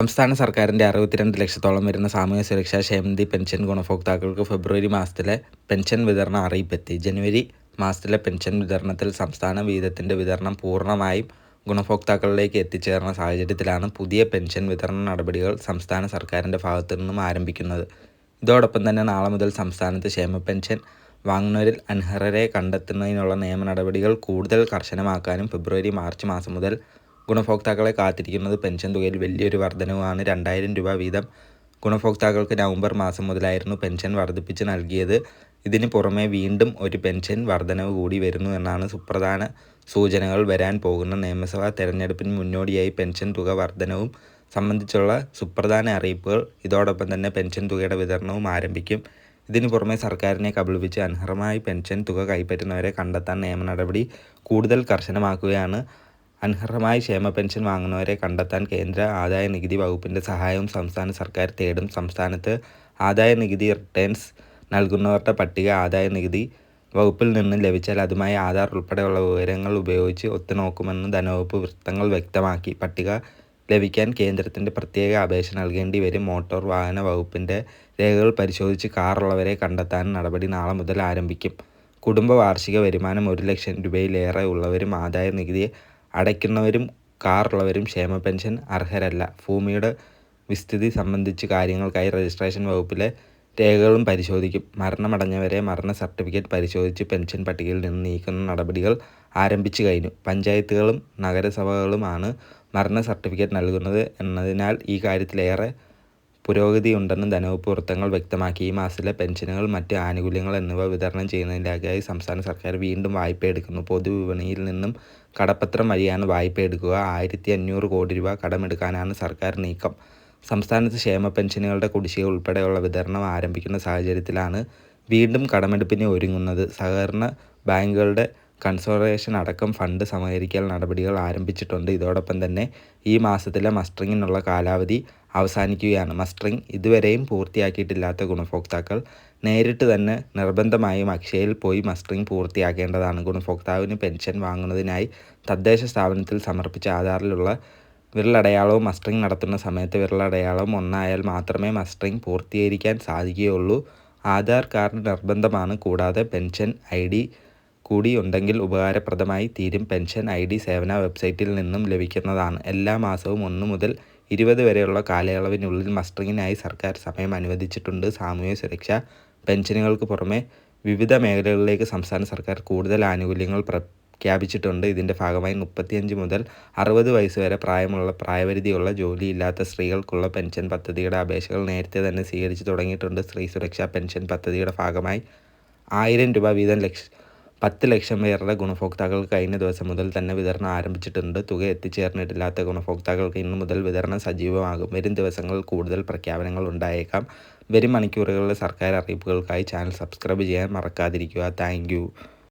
സംസ്ഥാന സർക്കാരിന്റെ അറുപത്തിരണ്ട് ലക്ഷത്തോളം വരുന്ന സാമൂഹ്യ സുരക്ഷാ ക്ഷേമനിധി പെൻഷൻ ഗുണഭോക്താക്കൾക്ക് ഫെബ്രുവരി മാസത്തിലെ പെൻഷൻ വിതരണ അറിയിപ്പെത്തി. ജനുവരി മാസത്തിലെ പെൻഷൻ വിതരണത്തിൽ സംസ്ഥാന വീതത്തിന്റെ വിതരണം പൂർണമായും ഗുണഭോക്താക്കളിലേക്ക് എത്തിച്ചേർന്ന സാഹചര്യത്തിലാണ് പുതിയ പെൻഷൻ വിതരണ നടപടികൾ സംസ്ഥാന സർക്കാരിന്റെ ഭാഗത്തു നിന്നും ആരംഭിക്കുന്നത്. ഇതോടൊപ്പം തന്നെ നാളെ മുതൽ സംസ്ഥാനത്ത് ക്ഷേമ പെൻഷൻ വാങ്ങുന്നവരിൽ അനർഹരെ കണ്ടെത്തുന്നതിനുള്ള നിയമ നടപടികൾ കൂടുതൽ കർശനമാക്കാനും ഫെബ്രുവരി മാർച്ച് മാസം മുതൽ ഗുണഭോക്താക്കളെ കാത്തിരിക്കുന്നത് പെൻഷൻ തുകയിൽ വലിയൊരു വർധനവുമാണ് രണ്ടായിരം രൂപ വീതം ഗുണഭോക്താക്കൾക്ക് നവംബർ മാസം മുതലായിരുന്നു പെൻഷൻ വർദ്ധിപ്പിച്ച് നൽകിയത്. ഇതിന് പുറമെ വീണ്ടും ഒരു പെൻഷൻ വർധനവ് കൂടി വരുന്നു എന്നാണ് സുപ്രധാന സൂചനകൾ വരാൻ പോകുന്ന നിയമസഭാ തെരഞ്ഞെടുപ്പിന് മുന്നോടിയായി പെൻഷൻ തുക വർധനവും സംബന്ധിച്ചുള്ള സുപ്രധാന അറിയിപ്പുകൾ. ഇതോടൊപ്പം തന്നെ പെൻഷൻ തുകയുടെ വിതരണവും ആരംഭിക്കും. ഇതിനു പുറമെ സർക്കാരിനെ കബളിപ്പിച്ച് അനർഹമായി പെൻഷൻ തുക കൈപ്പറ്റുന്നവരെ കണ്ടെത്താൻ നിയമ നടപടി കൂടുതൽ കർശനമാക്കുകയാണ്. അനർഹമായി ക്ഷേമ പെൻഷൻ വാങ്ങുന്നവരെ കണ്ടെത്താൻ കേന്ദ്ര ആദായ നികുതി വകുപ്പിന്റെ സഹായവും സംസ്ഥാന സർക്കാർ തേടും. സംസ്ഥാനത്ത് ആദായ നികുതി റിട്ടേൺസ് നൽകുന്നവരുടെ പട്ടിക ആദായ നികുതി വകുപ്പിൽ നിന്ന് ലഭിച്ചാൽ അതുമായി ആധാർ ഉൾപ്പെടെയുള്ള വിവരങ്ങൾ ഉപയോഗിച്ച് ഒത്തുനോക്കുമെന്ന് ധനവകുപ്പ് വൃത്തങ്ങൾ വ്യക്തമാക്കി. പട്ടിക ലഭിക്കാൻ കേന്ദ്രത്തിന്റെ പ്രത്യേക അപേക്ഷ നൽകേണ്ടി വരും. മോട്ടോർ വാഹന വകുപ്പിന്റെ രേഖകൾ പരിശോധിച്ച് കാറുള്ളവരെ കണ്ടെത്താൻ നടപടി നാളെ മുതൽ ആരംഭിക്കും. കുടുംബ വാർഷിക വരുമാനം ഒരു ലക്ഷം രൂപയിലേറെ ഉള്ളവരും ആദായ നികുതി അടയ്ക്കുന്നവരും കാറുള്ളവരും ക്ഷേമ പെൻഷൻ അർഹരല്ല. ഭൂമിയുടെ വിസ്തൃതി സംബന്ധിച്ച് കാര്യങ്ങൾക്കായി രജിസ്ട്രേഷൻ വകുപ്പിലെ രേഖകളും പരിശോധിക്കും. മരണമടഞ്ഞവരെ മരണ സർട്ടിഫിക്കറ്റ് പരിശോധിച്ച് പെൻഷൻ പട്ടികയിൽ നിന്ന് നീക്കുന്ന നടപടികൾ ആരംഭിച്ചു കഴിഞ്ഞു. പഞ്ചായത്തുകളും നഗരസഭകളുമാണ് മരണ സർട്ടിഫിക്കറ്റ് നൽകുന്നത് എന്നതിനാൽ ഈ കാര്യത്തിലേറെ പുരോഗതിയുണ്ടെന്ന് ധനവകുപ്പ് വൃത്തങ്ങൾ വ്യക്തമാക്കി. ഈ മാസത്തിലെ പെൻഷനുകൾ മറ്റ് ആനുകൂല്യങ്ങൾ എന്നിവ വിതരണം ചെയ്യുന്നതിനായി സംസ്ഥാന സർക്കാർ വീണ്ടും വായ്പ എടുക്കുന്നു പൊതുവിപണിയിൽ നിന്നും കടപ്പത്രം വഴിയാണ് വായ്പ എടുക്കുക ആയിരത്തി അഞ്ഞൂറ് കോടി രൂപ കടമെടുക്കാനാണ് സർക്കാർ നീക്കം. സംസ്ഥാനത്ത് ക്ഷേമ പെൻഷനുകളുടെ കുടിശ്ശിക ഉൾപ്പെടെയുള്ള വിതരണം ആരംഭിക്കുന്ന സാഹചര്യത്തിലാണ് വീണ്ടും കടമെടുപ്പിന് ഒരുങ്ങുന്നത്. സഹകരണ ബാങ്കുകളുടെ കൺസോർട്ടേഷൻ അടക്കം ഫണ്ട് സമാഹരിക്കൽ നടപടികൾ ആരംഭിച്ചിട്ടുണ്ട്. ഇതോടൊപ്പം തന്നെ ഈ മാസത്തിലെ മസ്റ്ററിങ്ങിനുള്ള കാലാവധി അവസാനിക്കുകയാണ്. മസ്റ്ററിങ് ഇതുവരെയും പൂർത്തിയാക്കിയിട്ടില്ലാത്ത ഗുണഭോക്താക്കൾ നേരിട്ട് തന്നെ നിർബന്ധമായും അക്ഷയയിൽ പോയി മസ്റ്ററിങ് പൂർത്തിയാക്കേണ്ടതാണ്. ഗുണഭോക്താവിന് പെൻഷൻ വാങ്ങുന്നതിനായി തദ്ദേശ സ്ഥാപനത്തിൽ സമർപ്പിച്ച ആധാറിലുള്ള വിരലടയാളവും മസ്റ്ററിങ് നടത്തുന്ന സമയത്ത് വിരലടയാളവും ഒന്നായാൽ മാത്രമേ മസ്റ്ററിങ് പൂർത്തീകരിക്കാൻ സാധിക്കുകയുള്ളൂ. ആധാർ കാർഡ് നിർബന്ധമാണ്. കൂടാതെ പെൻഷൻ ഐ ഡി കൂടി ഉണ്ടെങ്കിൽ ഉപകാരപ്രദമായി തീരും. പെൻഷൻ ഐ ഡി സേവന വെബ്സൈറ്റിൽ നിന്നും ലഭിക്കുന്നതാണ്. എല്ലാ മാസവും ഒന്ന് മുതൽ ഇരുപത് വരെയുള്ള കാലയളവിനുള്ളിൽ മസ്റ്ററിങ്ങിനായി സർക്കാർ സമയം അനുവദിച്ചിട്ടുണ്ട്. സാമൂഹ്യ സുരക്ഷ പെൻഷനുകൾക്ക് പുറമെ വിവിധ മേഖലകളിലേക്ക് സംസ്ഥാന സർക്കാർ കൂടുതൽ ആനുകൂല്യങ്ങൾ പ്രഖ്യാപിച്ചിട്ടുണ്ട്. ഇതിന്റെ ഭാഗമായി മുപ്പത്തിയഞ്ച് മുതൽ അറുപത് വയസ്സ് വരെ പ്രായമുള്ള പ്രായപരിധിയുള്ള ജോലിയില്ലാത്ത സ്ത്രീകൾക്കുള്ള പെൻഷൻ പദ്ധതിയുടെ അപേക്ഷകൾ നേരത്തെ തന്നെ സ്വീകരിച്ചു തുടങ്ങിയിട്ടുണ്ട്. സ്ത്രീ സുരക്ഷാ പെൻഷൻ പദ്ധതിയുടെ ഭാഗമായി ആയിരം രൂപ വീതം ലക്ഷ പത്ത് ലക്ഷം പേരുടെ ഗുണഭോക്താക്കൾക്ക് കഴിഞ്ഞ ദിവസം മുതൽ തന്നെ വിതരണം ആരംഭിച്ചിട്ടുണ്ട്. തുക എത്തിച്ചേർന്നിട്ടില്ലാത്ത ഗുണഭോക്താക്കൾക്ക് ഇന്നു മുതൽ വിതരണം സജീവമാകും. വരും ദിവസങ്ങളിൽ കൂടുതൽ പ്രഖ്യാപനങ്ങൾ ഉണ്ടായേക്കാം. വരും മണിക്കൂറുകളിലെ സർക്കാർ അറിയിപ്പുകൾക്കായി ചാനൽ സബ്സ്ക്രൈബ് ചെയ്യാൻ മറക്കാതിരിക്കുക. താങ്ക്